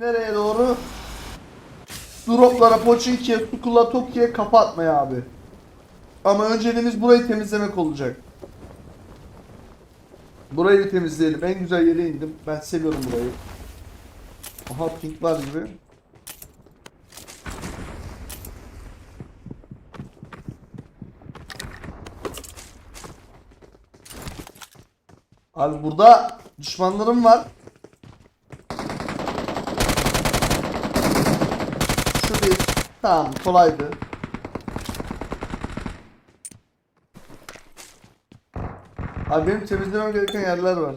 Nereye doğru? Droplara, Pochinki'ye, Sukula, Toki'ye kafa atmaya abi. Ama önceliğimiz burayı temizlemek olacak. Burayı bir temizleyelim. En güzel yere indim. Ben seviyorum burayı. Aha pink var gibi. Abi burada düşmanlarım var. Şu bir. Tamam kolaydı. Abi benim temizlemem gereken yerler var.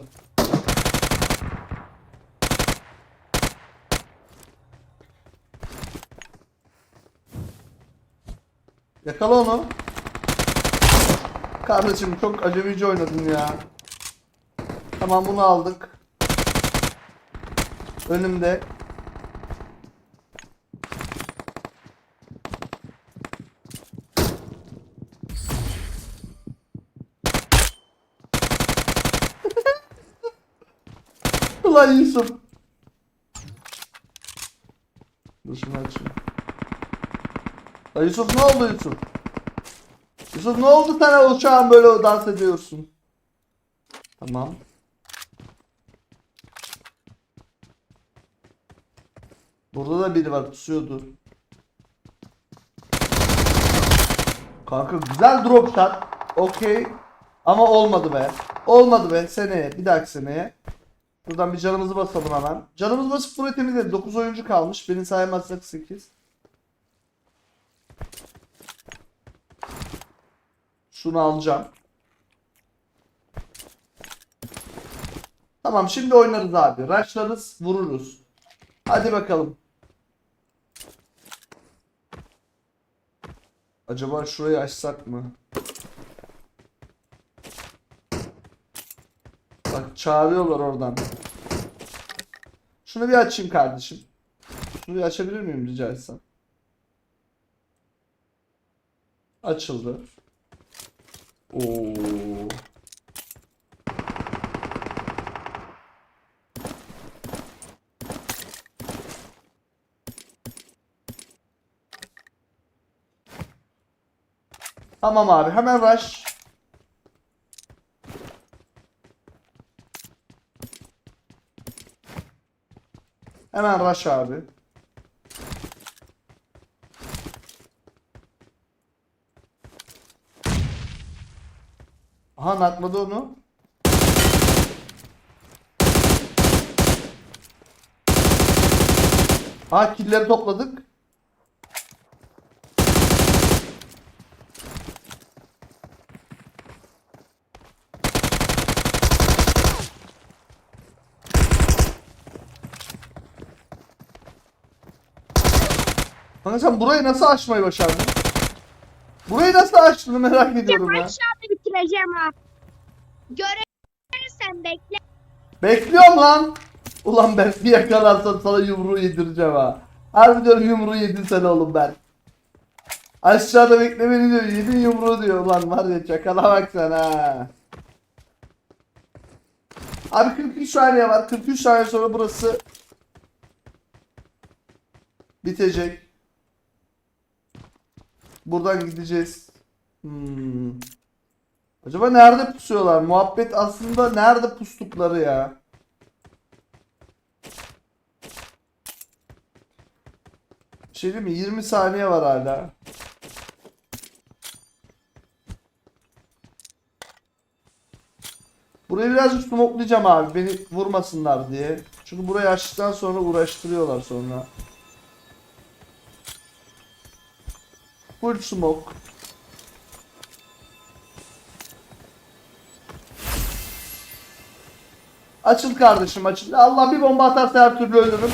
Yakala onu. Kardeşim çok acemice oynadın ya. Tamam bunu aldık. Önümde. Ulan Yusuf. Dur şunu açayım. Lan Yusuf ne oldu Yusuf? Yusuf ne oldu sana uçağın böyle dans ediyorsun? Tamam. Burada da biri var pusuyordu. Kanka güzel drop shot. Okey. Ama olmadı be. Olmadı be. Seneye. Bir dahaki seneye. Buradan bir canımızı basalım hemen. Canımız basıp burayı temizledik. 9 oyuncu kalmış. Beni saymazsak 8. Şunu alacağım. Tamam şimdi oynarız abi. Rushlarız, vururuz. Hadi bakalım. Acaba şurayı açsak mı? Bak çağırıyorlar oradan. Şunu bir açayım kardeşim. Şunu bir açabilir miyim rica etsem? Açıldı. Oo. Tamam abi hemen rush. Hemen rush abi. Aha nakladı onu. Ha killleri topladık. Kanka sen burayı nasıl açmayı başardın? Burayı nasıl açtığını merak ediyorum ya. Aşağıda bitireceğim ha. Görürsen bekle. Bekliyorum lan. Ulan ben bir yakalarsam sana yumruğu yedireceğim ha. Harbi diyorum yumruğu yedin sen oğlum ben. Aşağıda beklemeni diyor. Yedin yumruğu diyor. Ulan var ya çakala bak sen ha. Abi 43 saniye var. 43 saniye sonra burası bitecek. Buradan gideceğiz. Hmm. Acaba nerede pusuyorlar? Muhabbet aslında nerede pustukları ya? Şey diyeyim mi? 20 saniye var hala. Burayı birazcık smoklayacağım abi. Beni vurmasınlar diye. Çünkü burayı açtıktan sonra uğraştırıyorlar sonra. Full smoke. Açıl kardeşim açıl. Allah bir bomba atarsa her türlü ölürüm.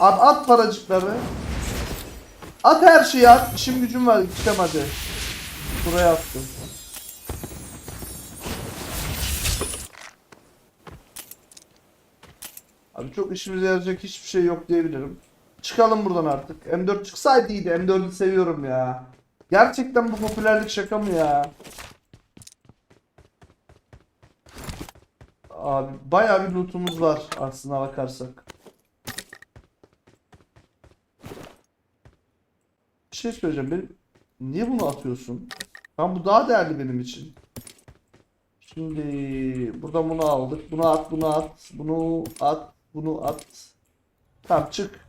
Abi at paracıkları. At her şeyi at. İşim gücüm var. Gideceğim hadi. Buraya attım. Çok işimize yarayacak hiçbir şey yok diyebilirim. Çıkalım buradan artık. M4 çıksaydı iyiydi. M4'ü seviyorum ya. Gerçekten bu popülerlik şaka mı ya? Abi bayağı bir lootumuz var aslına bakarsak. Bir şey söyleyeceğim. Benim... Niye bunu atıyorsun? Ben bu daha değerli benim için. Şimdi buradan bunu aldık. Bunu at, bunu at, bunu at, bunu at. Tamam çık.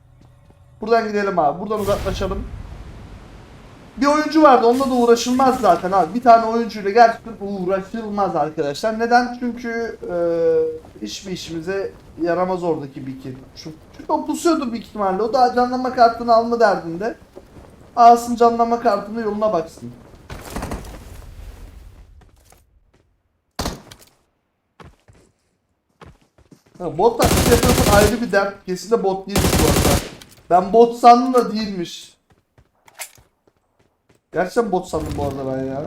Buradan gidelim abi. Buradan uzaklaşalım. Bir oyuncu vardı. Onunla da uğraşılmaz zaten abi. Bir tane oyuncuyla gerçekten uğraşılmaz arkadaşlar. Neden? Çünkü e, hiçbir işimize yaramaz oradaki bir kill. Çünkü, çünkü o pusuyordur büyük ihtimalle. O da canlanma kartını alma derdinde. Alsın canlanma kartını yoluna baksın. Ha, bot taklidi yapıyorsan ayrı bir dert. Kesin de bot değilmiş bu arada. Ben bot sandım da değilmiş. Gerçekten bot sandım bu arada ben ya.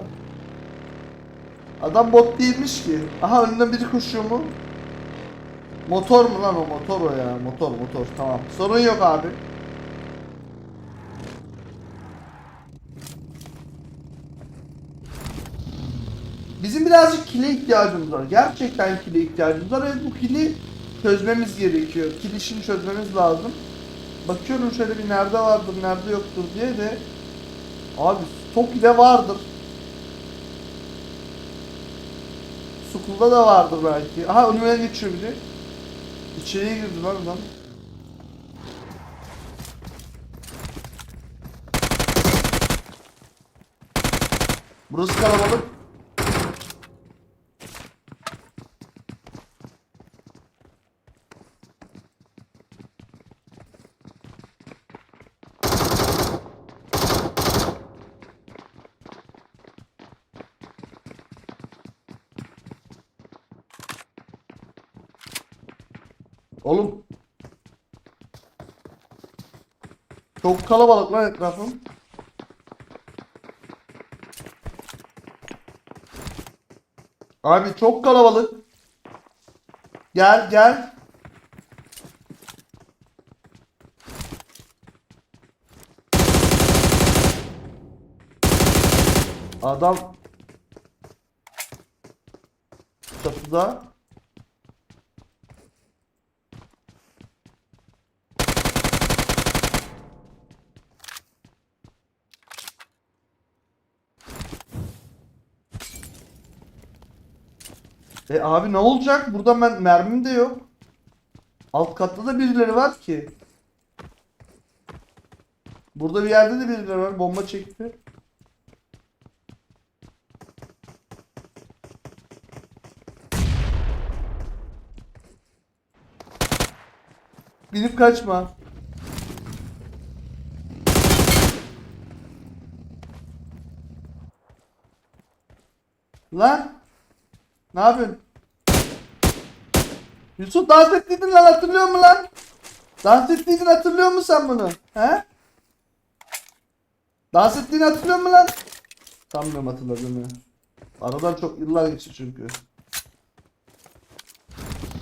Adam bot değilmiş ki. Aha önünden biri koşuyor mu? Motor mu lan o motor o ya. Motor motor tamam. Sorun yok abi. Bizim birazcık kile ihtiyacımız var. Gerçekten kile ihtiyacımız var ve bu kili çözmemiz gerekiyor. Kil işini çözmemiz lazım. Bakıyorum şöyle bir nerede vardır, nerede yoktur diye de Abi stok ile vardır. Sukulda da vardır belki. Aha önüme geçiyor biri. İçeriye girdi lan adam. Burası kalabalık. Oğlum. Çok kalabalık lan etrafım. Abi çok kalabalık. Gel gel. Adam çatıda. E abi ne olacak? Burada ben mermim de yok. Alt katta da birileri var ki. Burada bir yerde de birileri var. Bomba çekti. Binip kaçma. Lan. Ne yapıyorsun? Yusuf dans ettiydin lan hatırlıyor musun lan? Dans ettiydin hatırlıyor musun sen bunu? He? Dans ettiğini hatırlıyor musun lan? Sanmıyorum hatırladığını. Aradan çok yıllar geçti çünkü.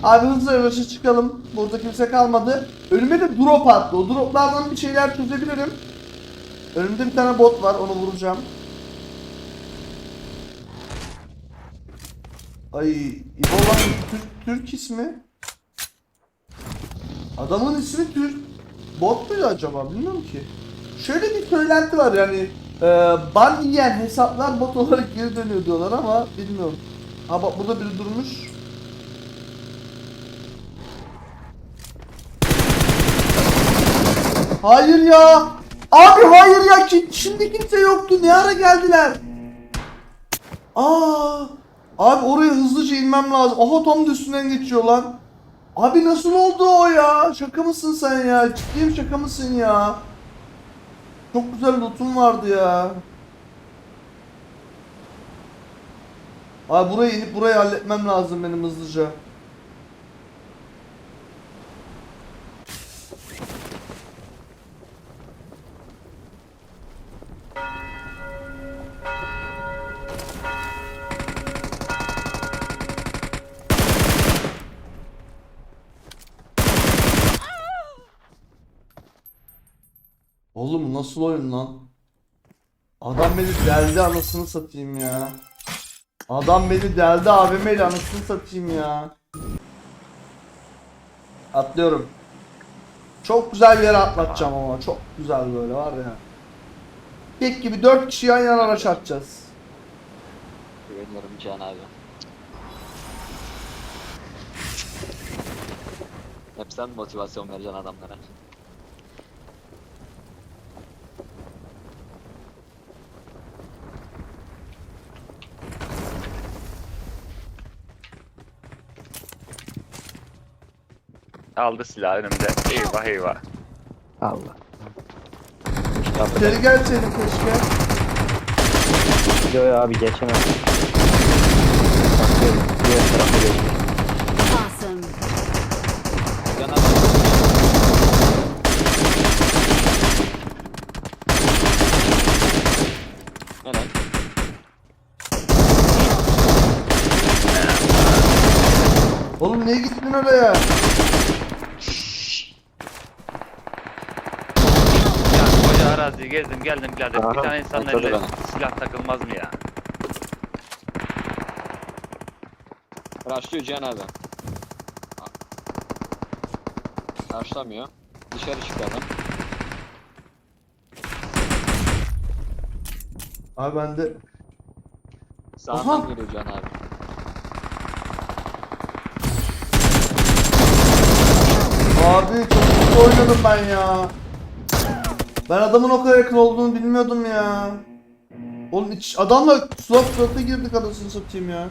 Abi hızlı yavaşa çıkalım. Burada kimse kalmadı. Önüme de drop attı. O droplardan bir şeyler çözebilirim. Önümde bir tane bot var. Onu vuracağım. Ay İbo'lan Türk, Türk ismi. Adamın ismi Türk. Bot muydu acaba bilmiyorum ki. Şöyle bir söylenti var yani e, ban yiyen hesaplar bot olarak geri dönüyor diyorlar ama bilmiyorum. Ha bak burada biri durmuş. Hayır ya. Abi hayır ya şimdi kimse yoktu. Ne ara geldiler? Aa! Abi oraya hızlıca inmem lazım. Aha tam da üstünden geçiyor lan. Abi nasıl oldu o ya? Şaka mısın sen ya? Ciddiyim şaka mısın ya? Çok güzel lootum vardı ya. Abi buraya inip burayı halletmem lazım benim hızlıca. Oğlum nasıl oyun lan? Adam beni deldi anasını satayım ya. Adam beni deldi AVM ile anasını satayım ya. Atlıyorum. Çok güzel bir yere atlatacağım ama çok güzel böyle var ya. Tek gibi 4 kişi yan yana araç atacağız. Güveniyorum Can abi. Hep sen motivasyon vereceksin adamlara. Aldı silahı önümde. Eyvah eyvah. Allah. Geri gelseydin keşke. Yo yo abi geçemem. Bakıyorum. Diğer tarafa geçmiş. Awesome. Oğlum niye gittin oraya? Ya araziyi gezdim geldim birader. Aha, Bir tane insanın eline ben. silah takılmaz mı ya? Rushlıyor Can abi. Rushlamıyor. Dışarı çıktı adam. Abi ben de Sağından Aha. geliyor Can abi. Abi çok kötü oynadım ben ya. Ben adamın o kadar yakın olduğunu bilmiyordum ya. Oğlum hiç adamla surat surata girdik adasını satayım ya.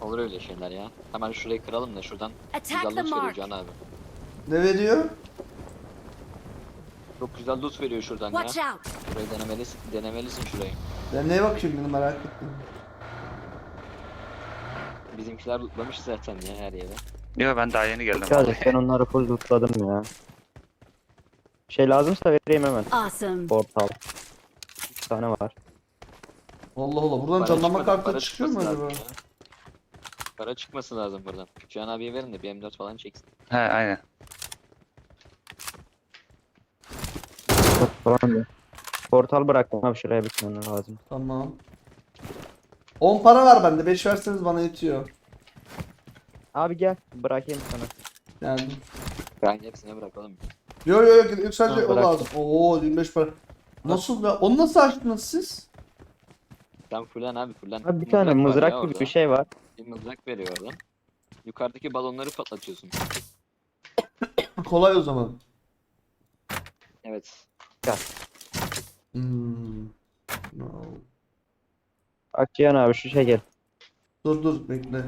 Olur öyle şeyler ya. Hemen şurayı kıralım da şuradan Attack güzel the loot veriyor mark. Can abi. Ne veriyor? Çok güzel loot veriyor şuradan Watch ya. out. Şurayı denemelisin, denemelisin şurayı. Ben neye bakayım dedim merak ettim. Bizimkiler lootlamış zaten ya her yere. Yok ben daha yeni geldim. Hadi ben onları full lootladım ya. Bir şey lazımsa vereyim hemen. Awesome. Portal. 3 tane var. Allah Allah buradan canlanma kartı çıkıyor mu acaba? ya. Para çıkması lazım buradan. Can abiye verin de bir M4 falan çeksin. He aynen. Portal bıraktım abi şuraya bir tane lazım. Tamam. 10 para var bende 5 verseniz bana yetiyor. Abi gel bırakayım sana. Yani. Ben hepsine bırakalım. Yo yo yo yok sadece Ha, o bıraktım. lazım. Oo 25 para. Nasıl ya? Onu nasıl açtınız siz? Sen fullen abi fullen. Abi bir tane var mızrak gibi orada. bir şey var. Bir mızrak veriyor oradan. Yukarıdaki balonları patlatıyorsun. Kolay o zaman. Evet. Hmm. No. Bak Cihan abi şu şekil. Dur dur bekle.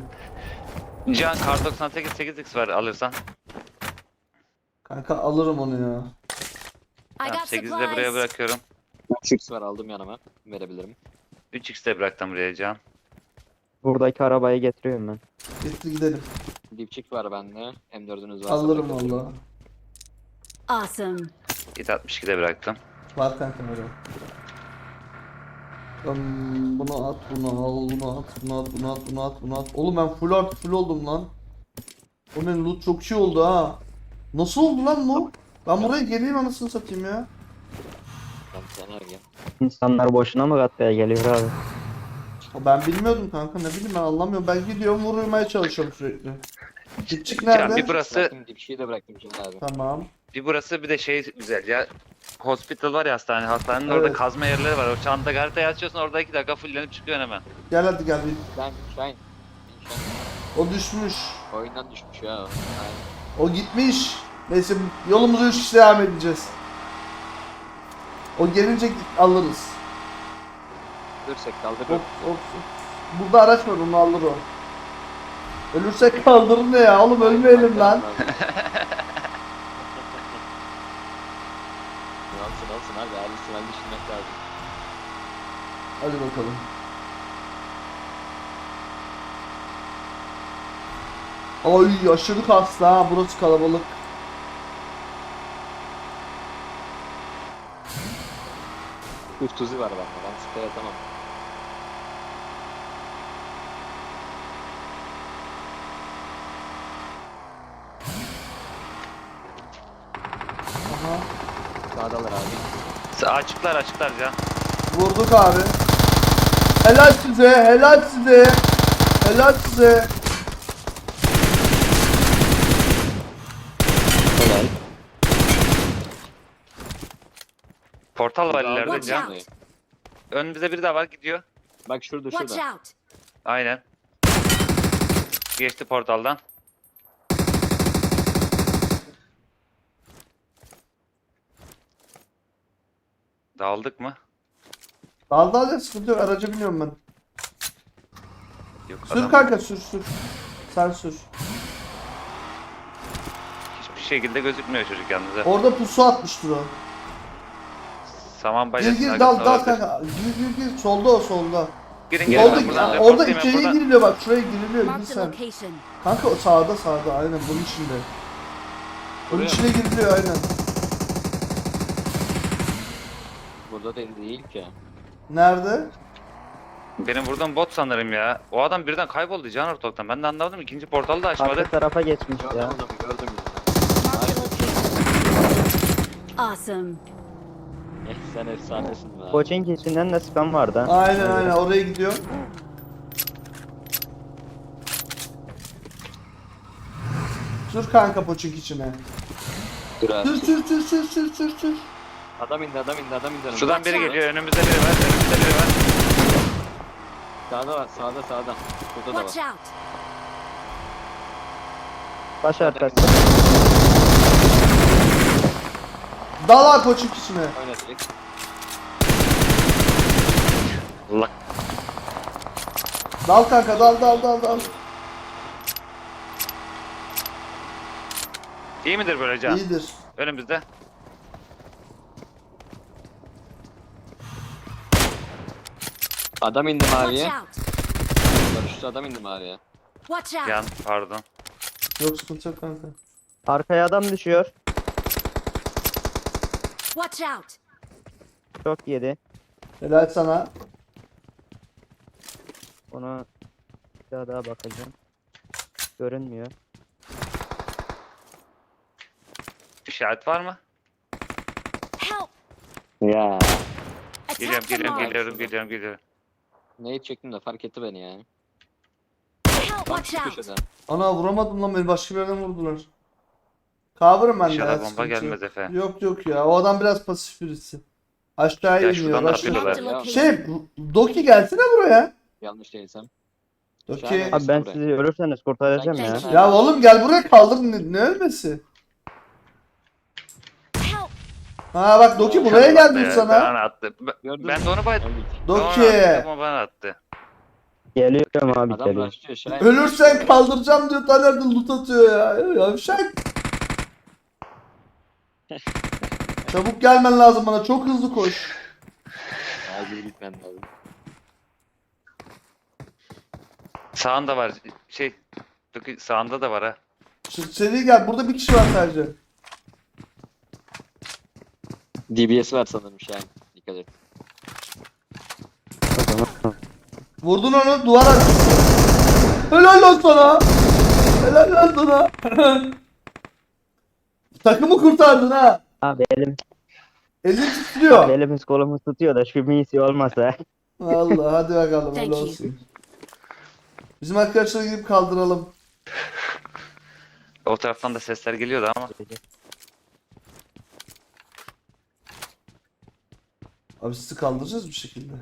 Can kar 98 8x var alırsan. Kanka alırım onu ya. I Tamam, got 8'i de buraya supplies. bırakıyorum. 3x var aldım yanıma. Verebilirim. 3x de bıraktım buraya Can. Buradaki arabayı getiriyorum ben. Getir gidelim. Dipçik var bende. M4'ünüz varsa Alırım bırakabilirim. valla. Awesome. 762 de bıraktım. Var kanka öyle. Hmm, bunu at, bunu al, bunu at, bunu at, bunu at, bunu at, bunu at. Oğlum ben full art full oldum lan. O benim loot çok iyi oldu ha. Nasıl oldu lan bu? Ben buraya geleyim anasını satayım ya. Ben sana gel. İnsanlar boşuna mı katmaya geliyor abi? Ben bilmiyordum kanka ne bileyim ben anlamıyorum. Ben gidiyorum vurmaya çalışıyorum sürekli. Dipçik nerede? bir burası Bıraktım dipçiyi de bıraktım şimdi abi. Tamam. bir burası bir de şey güzel ya. Hospital var ya hastane. Hastanenin orada Evet. kazma yerleri var. O çanta haritayı açıyorsun orada 2 dakika fullenip çıkıyorsun hemen. Gel hadi gel. Shine. Shine. O düşmüş. Oyundan düşmüş ya. o. Aynen. O gitmiş. Neyse yolumuza üç kişi devam edeceğiz. O gelince alırız. Ölürsek kaldırır. Hop, hop. Burada araç var onu alır o. Ölürsek kaldırır ne ya oğlum ölmeyelim lan. alsın abi. Ailesi ben düşünmek lazım. Hadi bakalım. Ay aşırı kaslı ha burası kalabalık. Üf tuzi var bende. Ben sprey atamam. Açıklar açıklar Can. Vurduk abi. Helal size, helal size. Helal size. Helal. Portal var ileride Watch can. out. Önümüzde biri daha var gidiyor. Bak şurada Watch şurada. out. Aynen. Geçti portaldan. Daldık mı? Dalda alacak sıkıntı yok. Araca biniyorum ben. Yok Sür adam kanka sür sür. Sen sür. hiçbir şekilde gözükmüyor çocuk yalnız. ha. Orada pusu atmıştır o. Saman Gir balyasının gir dal dal olabilir. kanka. Gir gir gir. Solda o solda. Girin girin. Solda, buradan orada reportlayayım, ben içeriye buradan- giriliyor bak. Şuraya giriliyor. Gir Marked a sen. location. Kanka o sağda sağda aynen bunun içinde. Bunun Buraya içine giriliyor aynen. Burada değil, değil ki. Nerede? Benim buradan bot sanırım ya. O adam birden kayboldu can ortalıktan. Ben de anlamadım. İkinci portalı da açmadı. Arka tarafa geçmiş Gördüm ya. gördüm. Location. Awesome. Eh sen efsanesin be abi. Koçing içinden de spam vardı. ha. Aynen aynen oraya gidiyor. Sür kanka poçuk içine. Dur abi. Sür sür sür sür sür sür sür. Adam indi adam indi adam indi. Şuradan biri geliyor. Önümüzde biri var. Önümüzde biri var. Sağda var sağda sağda. Burada da Watch var. out. Baş arkası. Dal poçuk içine. Oyna direkt. Allah. Dal kanka dal dal dal dal. İyi midir böyle can? İyidir. Önümüzde. Adam indi Watch maviye. out. Barışta adam indi maviye. Watch out. Can pardon. Yok sıkıntı yok kanka. Arkaya adam düşüyor. Watch out. Çok yedi. Helal sana. Ona bir daha daha bakacağım. Görünmüyor. İşaret var mı? Help. Ya. Geliyorum Attack the geliyorum mark. geliyorum geliyorum geliyorum. Neyi çektim de fark etti beni ya. Help. Tam Watch şu out. köşede. Ana vuramadım lan beni başka bir yerden vurdular. Kavurım ben de. İnşallah ya, bomba sıkıntı yok. gelmez Efe. Yok yok ya o adam biraz pasif birisi. Aşağıya Ya iniyor. şuradan da Aşağı- atıyorlar. Şey Doki gelsene buraya. Yanlış değilsem. Doki. Şahane. Abi ben buraya. sizi ölürseniz kurtaracağım ya. Ya oğlum gel buraya kaldır ne, ne ölmesi? Help. Ha bak Doki buraya İnşallah geldi be, sana. Bana attı. Ben- Gördün Ben mü? de onu bay... Öldük. Ben onu Doki. o bana attı. Geliyorum abi Adam geliyorum. başlıyor Şahin. Ölürsen kaldıracağım diyor Taner de loot atıyor ya. Yavşak. Çabuk gelmen lazım bana çok hızlı koş. Acil gitmen lazım. Sağında var. Şey... Doki sağında da var ha. Şu seri gel burada bir kişi var sadece. DBS var sanırım Şahin. Dikkat et. Vurdun onu duvar arkası. Helal lan sana. Helal lan sana. Takımı kurtardın ha. Abi elim, Elin titriyor. elimiz kolumuz tutuyor da şu misi olmasa. Vallahi hadi bakalım Thank öyle you. olsun. Bizim arkadaşları gidip kaldıralım. O taraftan da sesler geliyordu ama. Abi sizi kaldıracağız bir şekilde.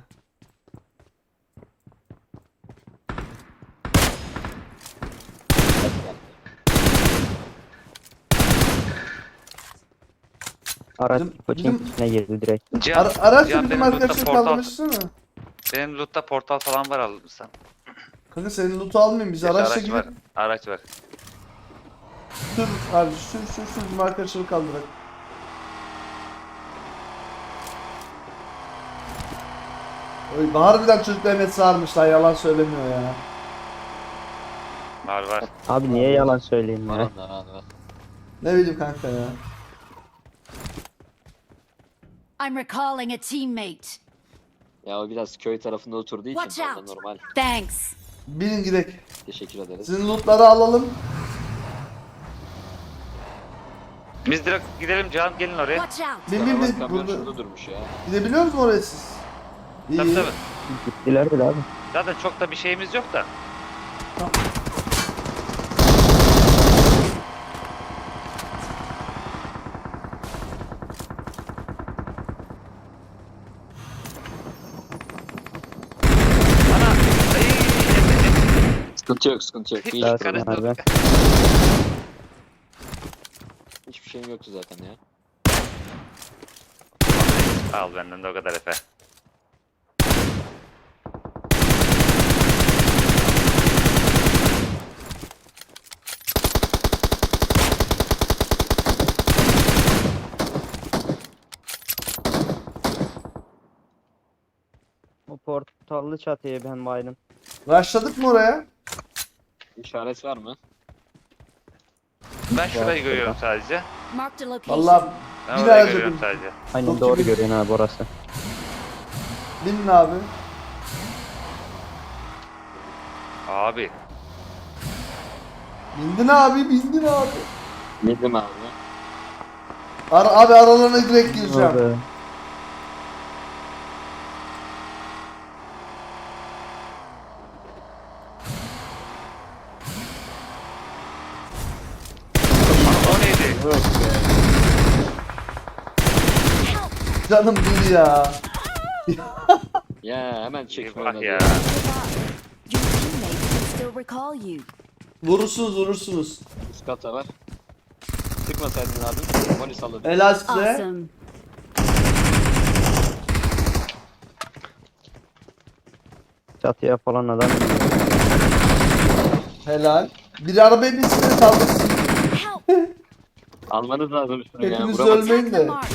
Araç Bizim- koçing bizim- içine girdi direkt. Can, Ara araçla bizim benim lootta arkadaşları portal, kaldırmışsın mı? benim lootta portal falan var alırsan. Kanka senin loot'u almayayım biz araçla araç gidip var. Araç var. sür abi sür sür sür bizim arkadaşları kaldırak. Oy harbiden çocuklar emet sarmışlar yalan söylemiyor ya. Var var. Abi niye yalan söyleyeyim Var ya? onda var var. Ne bileyim kanka ya. I'm recalling a teammate. Ya o biraz köy tarafında oturduğu için Watch orada out. normal. Thanks. Binin gidek. Teşekkür ederiz. Sizin lootları alalım. Biz direkt gidelim Can gelin oraya. Watch out. Bin bin bin. kamyon Burada. şurada durmuş ya. Gidebiliyor musunuz oraya siz? İyi. Tabii iyi. tabii. Gittiler bile abi. Zaten çok da bir şeyimiz yok da. Ana! Sıkıntı yok sıkıntı yok. Karıştı. abi. hiçbir şeyim yoktu zaten ya. Al benden de o kadar Efe. Bu portallı çatıya ben baydım. Rushladık mı oraya? İşaret var mı? Ben şurayı görüyorum sadece. Marked a location. Vallahi Ben Bir orayı daha görüyorum dedim. sadece. Aynen Çok doğru gibi. görüyorsun abi orası. binin abi. Abi. Bindin abi bindin abi. Bildim abi. Ara, abi aralarına direkt gireceğim. Abi. O neydi? Canım bir ya. Ya hemen çekme Bak oynadı. ya. Your teammates can still recall you. Vurursunuz vurursunuz. Üst kata var. Sıkmasaydın abi. Moli salladı. Helal size. Awesome. Çatıya falan adam. Helal. Bir arabaya binsin de saldırsın. Help! Almanız lazım şunu ya. Hepiniz Vuramadım. ölmeyin Attack the de. mark.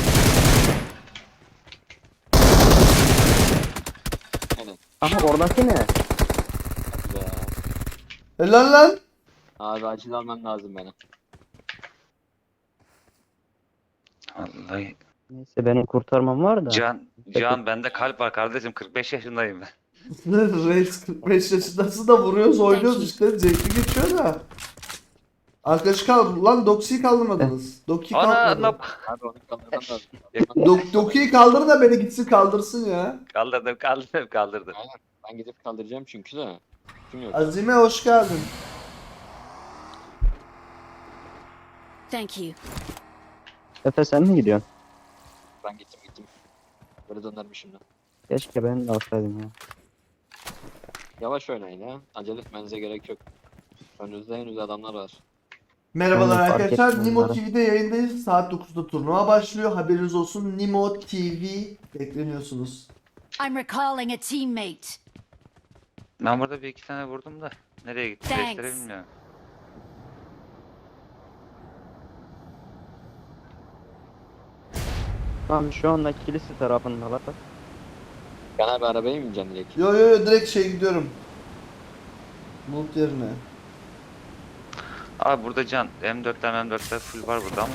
Ama oradaki ne? Be. Helal lan. Abi acil alman lazım bana. Vallahi. Neyse benim kurtarmam var da. Can, Can bende kalp var kardeşim. 45 yaşındayım ben. Reis 45 yaşındasın da vuruyoruz oynuyoruz işte zevkli geçiyor da. Arkadaşı kaldı. Lan Doxi'yi kaldırmadınız. Doki'yi Ana kaldırmadın. lan. Abi onu kaldırmam lazım. Dok Doki'yi kaldır da beni gitsin kaldırsın ya. Kaldırdım kaldırdım kaldırdım. Aynen. Ben gidip kaldıracağım çünkü de. Kim yok? Azime hoş geldin. Thank you. Efe sen mi gidiyorsun? Ben gittim gittim. Böyle dönerim şimdi. Keşke ben de alsaydım ya. Yavaş oynayın ya. Acele etmenize gerek yok. Önünüzde henüz adamlar var. Merhabalar fark arkadaşlar. ettim Nimo. TV'de yayındayız. Saat 9'da turnuva başlıyor. Haberiniz olsun. Nimo TV bekleniyorsunuz. I'm recalling a teammate. Ben burada bir iki tane vurdum da. Nereye gitti? Thanks. Beşlere bilmiyorum. Tamam şu anda kilise tarafındalar. Ben abi arabaya mı bineceğim direkt? Yo yo yo direkt şey gidiyorum. Bulut yerine. Abi burada Can. M4'ler M4'ler full var burada ama.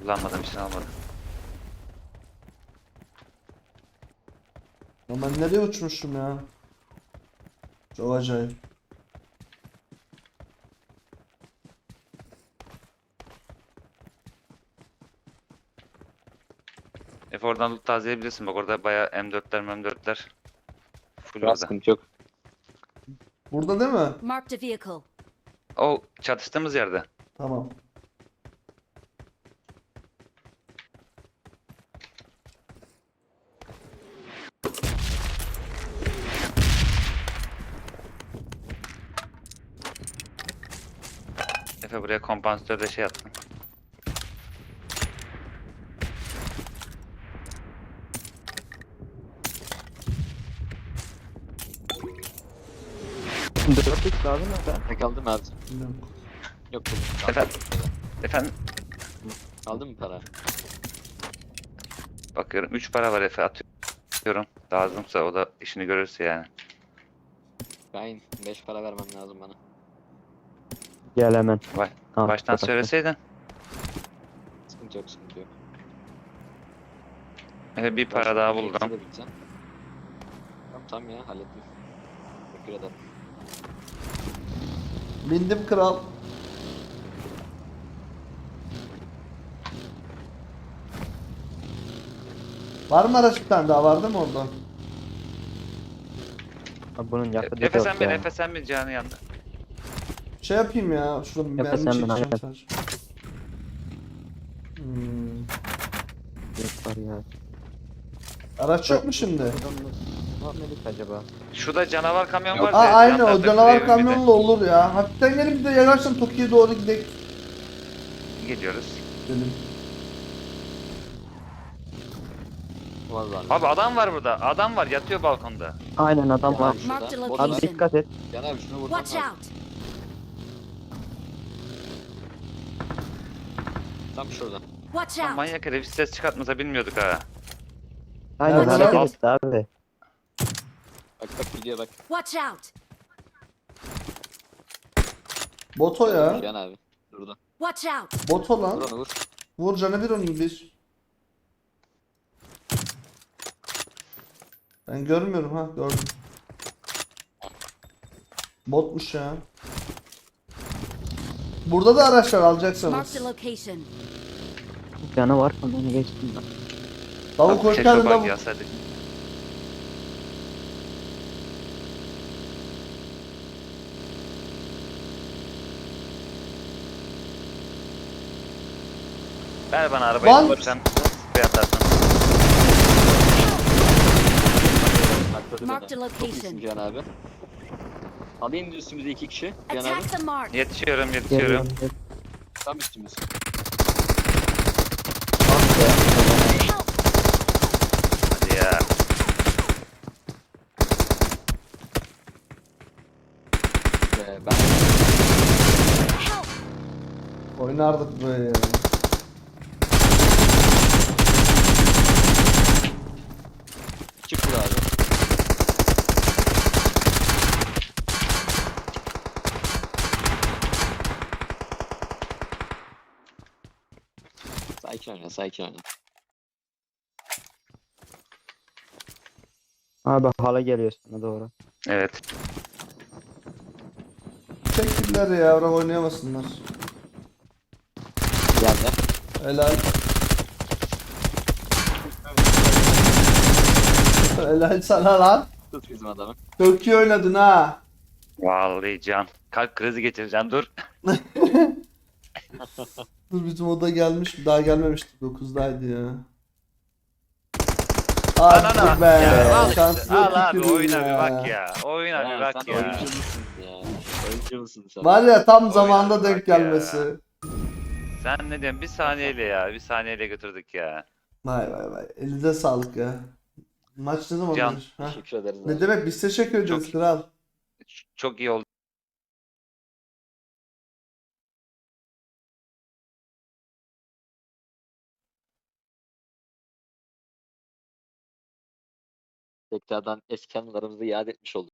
Kullanmadım için almadım. Ya ben nereye uçmuşum ya? Çok acayip. Efe oradan loot tazeleyebilirsin. Bak orada bayağı M4'ler M4'ler. Full Biraz orada. sıkıntı yok. Burada değil mi? Marked a vehicle. O çatıştığımız yerde. Tamam. Efe buraya kompansatörde şey attım. Aldın mı abi? Bilmiyorum. Yok buldum. Efendim? Efendim Aldın mı para? bakıyorum 3 para var Efe atıyorum. Lazımsa o da işini görürse yani. Ben 5 para vermem lazım bana. Gel hemen. Vay, Tamam, Baştan kapat. söyleseydin. Sıkıntı yok sıkıntı yok. Efe bir para Başka daha bir buldum. tamam ya hallettim. Teşekkür ederim. Bindim kral. Var mı araç bir tane daha var değil mi orada? Abi bunun yakıtı Efe yok sen bin. Efe sen bin Cihan'ın yanında. Şey yapayım ya. Şurada bir Yapasam mermi çekeceğim aynen. sadece. Hmm. Yok var ya. Araç yok mu şimdi? Ne yapmadık acaba? Şurada canavar kamyon var. Aa aynı o canavar kamyonla olur ya. Hafiften gelip bir de yanaştan Tokyo'ya doğru gidelim. Gidiyoruz. Dedim. Vallahi. Abi adam var burada. Adam var yatıyor balkonda. Aynen adam var. Abi var. dikkat et. Can abi şunu vurman Watch out! Tam şurada. Watch out! manyak herif ses çıkartmasa bilmiyorduk ha. Aynen Evet, hareket etti abi. Bak bak gidiyor bak. Watch out! Boto ya. Can abi. Durdu. Watch out! Boto lan. Vur onu vur. Vur canı bir onun bir. Ben görmüyorum ha gördüm. Botmuş ya. Burada da araçlar alacaksınız. Marked a location. Canı var mı? Onu geçtim ben. Tavuk hoş geldin bak tavuk. yazsaydık. Ver bana arabayı. Lan! Sen atarsın. Atladı Marked a location. Can abi. Alayım üstümüze iki kişi. Can abi. Attack the mark! Yetişiyorum yetişiyorum. Tam üstümüz. Help! Hadi ya. Ee, ben! Oynardık böyle ya. çık burada abi. Sakin oyna, sakin oyna. Abi hala geliyor sana doğru. Evet. Çektiler ya yavrum oynayamasınlar. Geldi. Helal. Helal sana lan. Tut bizim adamı. Çok iyi oynadın ha. Vallahi can. Kalp krizi geçireceğim dur. Dur bizim oda gelmiş daha gelmemişti 9'daydı ya. Hadi Anana. be. Ya, al, şanslı al abi oyuna ya. bir bak ya. Oyuna bir bak ya? Musun sen? Var ya tam zamanda denk ya. gelmesi. Sen ne diyorsun? Bir saniyeyle ya. Bir saniyeyle götürdük ya. Vay vay vay. Elinize sağlık ya. Maç ne zaman Can. olur? Ha? Teşekkür ederiz. Ne abi. demek biz teşekkür ederiz Çok- kral. Çok iyi oldu. Tekrardan eski anılarımızı iade etmiş olduk.